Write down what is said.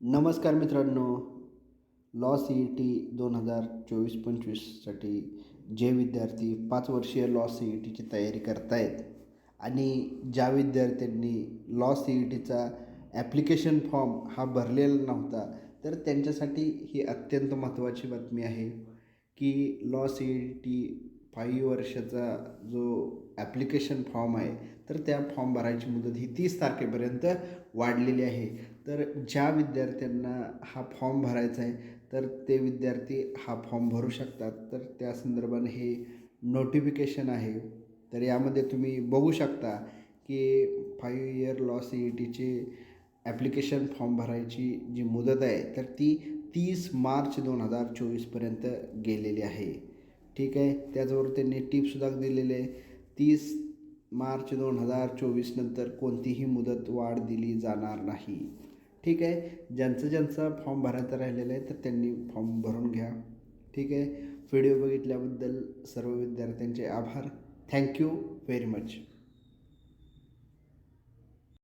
नमस्कार मित्रांनो law C E T दोन हजार चोवीस पंचवीससाठी जे विद्यार्थी पाच वर्षीय लॉ सी ई टीची तयारी करतायत आणि ज्या विद्यार्थ्यांनी लॉ सी ई टीचा ॲप्लिकेशन फॉर्म हा भरलेला नव्हता तर त्यांच्यासाठी ही अत्यंत महत्त्वाची बातमी आहे की law C E T five वर्षाचा जो ॲप्लिकेशन फॉर्म आहे तर त्या फॉर्म भरायची मुदत ही तीस तारखेपर्यंत वाढलेली आहे. तर ज्या विद्यार्थ्यांना हा फॉर्म भरायचा आहे तर ते विद्यार्थी हा फॉर्म भरू शकतात. तर त्या संदर्भाने हे नोटिफिकेशन आहे. तर यामध्ये तुम्ही बघू शकता की five year law C E टीचे ॲप्लिकेशन फॉर्म भरायची जी मुदत आहे तर ती तीस मार्च दोन हजार चोवीसपर्यंत गेलेली आहे. ठीक आहे. त्याचबरोबर त्यांनी टिपसुद्धा दिलेले आहे. तीस मार्च दोन हजार चोवीसनंतर कोणतीही मुदत वाढ दिली जाणार नाही. ठीक आहे. ज्यांचं ज्यांचा फॉर्म भरायचा राहिलेला आहे तर त्यांनी फॉर्म भरून घ्या. ठीक आहे. व्हिडिओ बघितल्याबद्दल सर्व विद्यार्थ्यांचे आभार. Thank you very much.